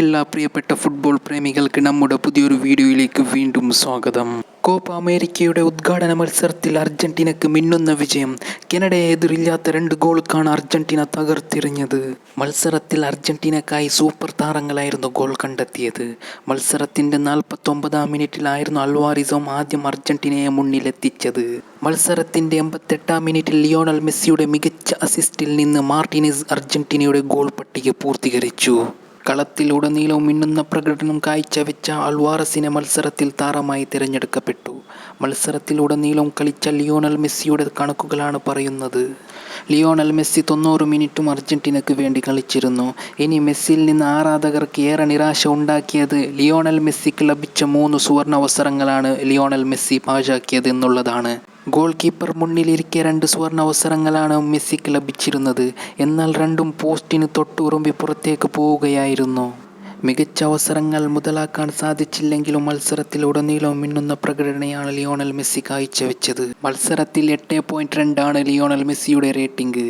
എല്ലാ പ്രിയപ്പെട്ട ഫുട്ബോൾ പ്രേമികൾക്ക് നമ്മുടെ പുതിയൊരു വീഡിയോയിലേക്ക് വീണ്ടും സ്വാഗതം. കോപ്പ അമേരിക്കയുടെ ഉദ്ഘാടന മത്സരത്തിൽ അർജന്റീനയ്ക്ക് മിന്നുന്ന വിജയം. കനഡയെ എതിരില്ലാത്ത രണ്ട് ഗോൾക്കാണ് അർജന്റീന തകർത്തെറിഞ്ഞത് മത്സരത്തിൽ അർജന്റീനക്കായി സൂപ്പർ താരങ്ങളായിരുന്നു ഗോൾ കണ്ടെത്തിയത്. മത്സരത്തിന്റെ നാൽപ്പത്തൊമ്പതാം മിനിറ്റിലായിരുന്നു അൽവാരിസോം ആദ്യം അർജന്റീനയെ മുന്നിലെത്തിച്ചത്. മത്സരത്തിന്റെ എൺപത്തെട്ടാം മിനിറ്റിൽ ലിയോണൽ മെസ്സിയുടെ മികച്ച അസിസ്റ്റിൽ നിന്ന് മാർട്ടിനിസ് അർജന്റീനയുടെ ഗോൾ പട്ടിക പൂർത്തീകരിച്ചു. കളത്തിലുടനീളവും മിന്നുന്ന പ്രകടനം കാഴ്ചവെച്ച അൾവാറസിനെ മത്സരത്തിൽ താരമായി തിരഞ്ഞെടുക്കപ്പെട്ടു. മത്സരത്തിലുടനീളം കളിച്ച ലിയോണൽ മെസ്സിയുടെ കണക്കുകളാണ് പറയുന്നത്. ലിയോണൽ മെസ്സി തൊണ്ണൂറ് മിനിറ്റും അർജന്റീനയ്ക്ക് വേണ്ടി കളിച്ചിരുന്നു. ഇനി മെസ്സിയിൽ നിന്ന് ആരാധകർക്ക് ഏറെ നിരാശ ഉണ്ടാക്കിയത് ലിയോണൽ മെസ്സിക്ക് ലഭിച്ച മൂന്ന് സുവർണ അവസരങ്ങളാണ് ലിയോണൽ മെസ്സി പാഴാക്കിയത് എന്നുള്ളതാണ് ഗോൾ കീപ്പർ മുന്നിലിരിക്കെ രണ്ട് സുവർണ അവസരങ്ങളാണ് മെസ്സിക്ക് ലഭിച്ചിരുന്നത്. എന്നാൽ രണ്ടും പോസ്റ്റിന് തൊട്ടുറുമ്പി പുറത്തേക്ക് പോവുകയായിരുന്നു. മികച്ച അവസരങ്ങൾ മുതലാക്കാൻ സാധിച്ചില്ലെങ്കിലും മത്സരത്തിൽ ഉടനീളം മിന്നുന്ന പ്രകടനയാണ് ലിയോണൽ മെസ്സി കാഴ്ചവെച്ചത്. മത്സരത്തിൽ എട്ട് പോയിന്റ് രണ്ടാണ് ലിയോണൽ മെസ്സിയുടെ റേറ്റിംഗ്